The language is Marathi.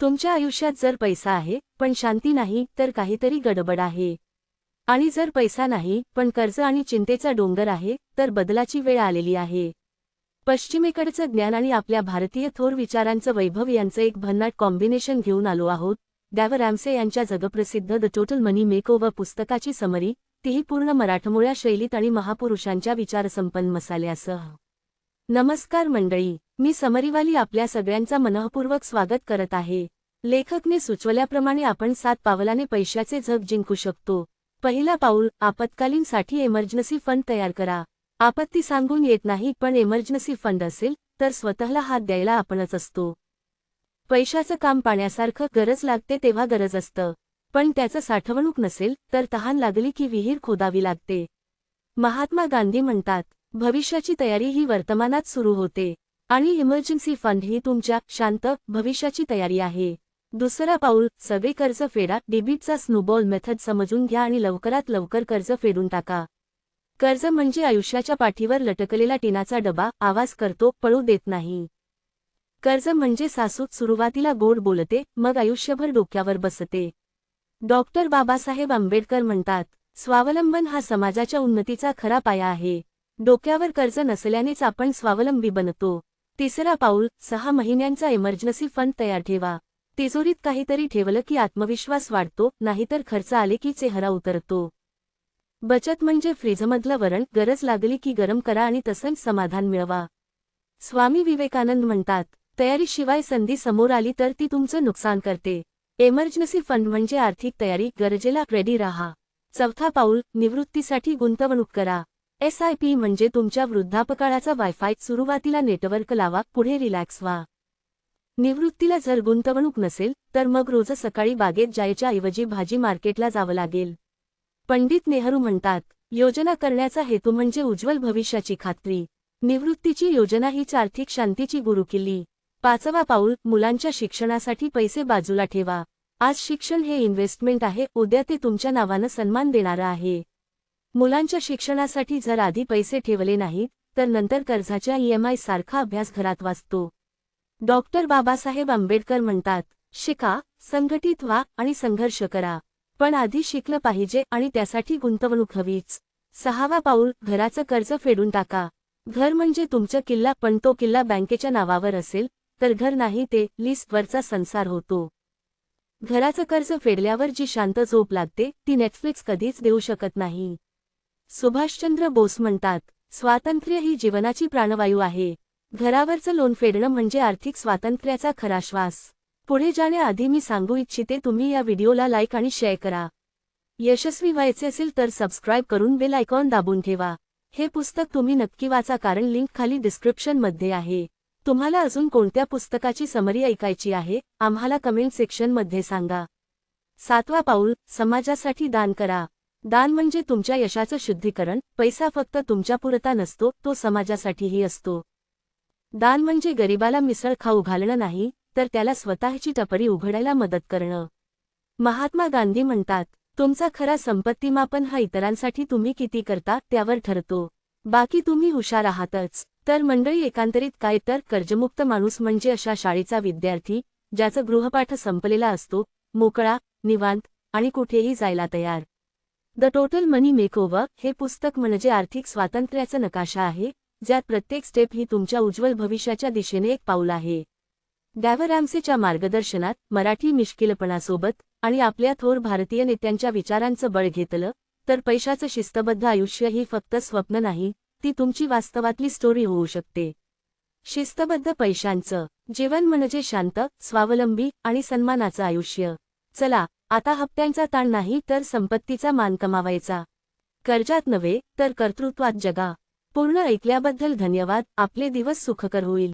तुमच्या आयुष्यात जर पैसा आहे पण शांती नाही तर काहीतरी गडबड आहे. आणि जर पैसा नाही पण कर्ज आणि चिंतेचा डोंगर आहे तर बदलाची वेळ आलेली आहे. पश्चिमेकडचं ज्ञान आणि आपल्या भारतीय थोर विचारांचं वैभव यांचं एक भन्नाट कॉम्बिनेशन घेऊन आलो आहोत. द्याव रॅमसे यांच्या जगप्रसिद्ध द टोटल मनी मेकओव्हर पुस्तकाची समरी तीही पूर्ण मराठमोळ्या शैलीत आणि महापुरुषांच्या विचारसंपन्न मसाल्यासह नमस्कार मंडळी. मी समरीवाली आपल्या सगळ्यांचा मनःपूर्वक स्वागत करत आहे. लेखकने सुचवल्याप्रमाणे आपण सात पावलाने पैशाचे जग जिंकू शकतो. पहिला पाऊल आपत्कालीनसाठी एमर्जन्सी फंड तयार करा. आपत्ती सांगून येत नाही पण एमर्जन्सी फंड असेल तर स्वतःला हात द्यायला आपणच असतो. पैशाचं काम पाण्यासारखं गरज लागते तेव्हा गरज असतं. पण त्याचं साठवणूक नसेल तर तहान लागली की विहीर खोदावी लागते. महात्मा गांधी म्हणतात भविष्याची तयारी ही वर्तमानात सुरू होते. आणि इमर्जन्सी फंड ही तुमच्या शांत भविष्याची तयारी आहे. दुसरा पाऊल सगळे कर्ज फेडा डेबिटचा स्नोबॉल मेथड समजून घ्या आणि लवकरात लवकर कर्ज फेडून टाका. कर्ज म्हणजे आयुष्याच्या पाठीवर लटकलेला टिनाचा डबा आवाज करतो पळू देत नाही. कर्ज म्हणजे सासूत सुरुवातीला गोड बोलते मग आयुष्यभर डोक्यावर बसते. डॉक्टर बाबासाहेब आंबेडकर म्हणतात स्वावलंबन हा समाजाच्या उन्नतीचा खरा पाया आहे. डोक्यावर कर्ज नसल्यानेच आपण स्वावलंबी बनतो. तिसरा पाऊल सहा महिन्यांचा इमर्जन्सी फंड तयार ठेवा. तिजोरीत काहीतरी ठेवलं की आत्मविश्वास वाढतो नाहीतर खर्च आले की चेहरा उतरतो. बचत म्हणजे फ्रीजमधलं वरण गरज लागली की गरम करा आणि तसंच समाधान मिळवा. स्वामी विवेकानंद म्हणतात तयारीशिवाय संधी समोर आली तर ती तुमचं नुकसान करते. एमर्जन्सी फंड म्हणजे आर्थिक तयारी गरजेला रेडी राहा. चौथा पाऊल निवृत्तीसाठी गुंतवणूक करा. एस आय पी म्हणजे तुमच्या वृद्धापकाळाचा वायफाय. सुरुवातीला नेटवर्क लावा पुढे रिलॅक्स व्हा. निवृत्तीला जर गुंतवणूक नसेल तर मग रोज सकाळी बागेत जायच्या ऐवजी भाजी मार्केटला जावं लागेल. पंडित नेहरू म्हणतात योजना करण्याचा हेतू म्हणजे उज्ज्वल भविष्याची खात्री. निवृत्तीची योजना हीच आर्थिक शांतीची गुरुकिल्ली. पाचवा पाऊल मुलांच्या शिक्षणासाठी पैसे बाजूला ठेवा. आज शिक्षण हे इन्व्हेस्टमेंट आहे उद्या ते तुमच्या नावानं सन्मान देणारं आहे. मुलांच्या शिक्षणासाठी जर आधी पैसे ठेवले नाहीत तर नंतर कर्जाच्या ईएमआय सारखा अभ्यास घरात वाचतो. डॉक्टर बाबासाहेब आंबेडकर म्हणतात शिका संघटित व्हा आणि संघर्ष करा. पण आधी शिकलं पाहिजे आणि त्यासाठी गुंतवणूक हवीच. सहावा पाऊल घराचं कर्ज फेडून टाका. घर म्हणजे तुमचा किल्ला पण तो किल्ला बँकेच्या नावावर असेल तर घर नाही ते लिस्टवरचा संसार होतो. घराचं कर्ज फेडल्यावर जी शांत झोप लागते ती नेटफ्लिक्स कधीच देऊ शकत नाही. सुभाषचंद्र बोस म्हणतात स्वातंत्र्य ही जीवनाची प्राणवायू आहे. घरावरचं लोन फेडणं म्हणजे आर्थिक स्वातंत्र्याचा खरा श्वास. पुढे जाण्याआधी मी सांगू इच्छिते तुम्ही या व्हिडिओला लाईक आणि शेअर करा. यशस्वी व्हायचे असेल तर सबस्क्राईब करून बेल आयकॉन दाबून ठेवा. हे पुस्तक तुम्ही नक्की वाचा कारण लिंक खाली डिस्क्रिप्शनमध्ये आहे. तुम्हाला अजून कोणत्या पुस्तकाची समरी ऐकायची आहे आम्हाला कमेंट सेक्शनमध्ये सांगा. सातवा पाऊल समाजासाठी दान करा. दान म्हणजे तुमच्या यशाचं शुद्धीकरण पैसा फक्त तुमच्यापुरता नसतो तो समाजासाठीही असतो. दान म्हणजे गरिबाला मिसळ खाऊ घालणं नाही तर त्याला स्वतःची टपरी उघडायला मदत करणं. महात्मा गांधी म्हणतात तुमचा खरा संपत्तीमापन हा इतरांसाठी तुम्ही किती करता त्यावर ठरतो. बाकी तुम्ही हुशार आहातच. तर मंडळी एकांतरित काय तर कर्जमुक्त माणूस म्हणजे अशा शाळेचा विद्यार्थी ज्याचा गृहपाठ संपलेला असतो मोकळा निवांत आणि कुठेही जायला तयार. द टोटल मनी मेकओव्हर हे पुस्तक म्हणजे आर्थिक स्वातंत्र्याचा नकाशा आहे ज्यात प्रत्येक स्टेप ही तुमच्या उज्ज्वल भविष्याच्या दिशेने एक पाऊल आहे. डॅवरॅम्सेच्या मार्गदर्शनात मराठी मिश्किलपणासोबत आणि आपल्या थोर भारतीय नेत्यांच्या विचारांचं बळ घेतलं तर पैशाचं शिस्तबद्ध आयुष्य ही फक्त स्वप्न नाही ती तुमची वास्तवातली स्टोरी होऊ शकते. शिस्तबद्ध पैशांचं जीवन म्हणजे शांत स्वावलंबी आणि सन्मानाचं आयुष्य. चला आता हप्त्यांचा ताण नाही तर संपत्तीचा मान कमावायचा. कर्जात नव्हे तर कर्तृत्वात जगा. पूर्ण ऐकल्याबद्दल धन्यवाद आपले दिवस सुखकर होईल.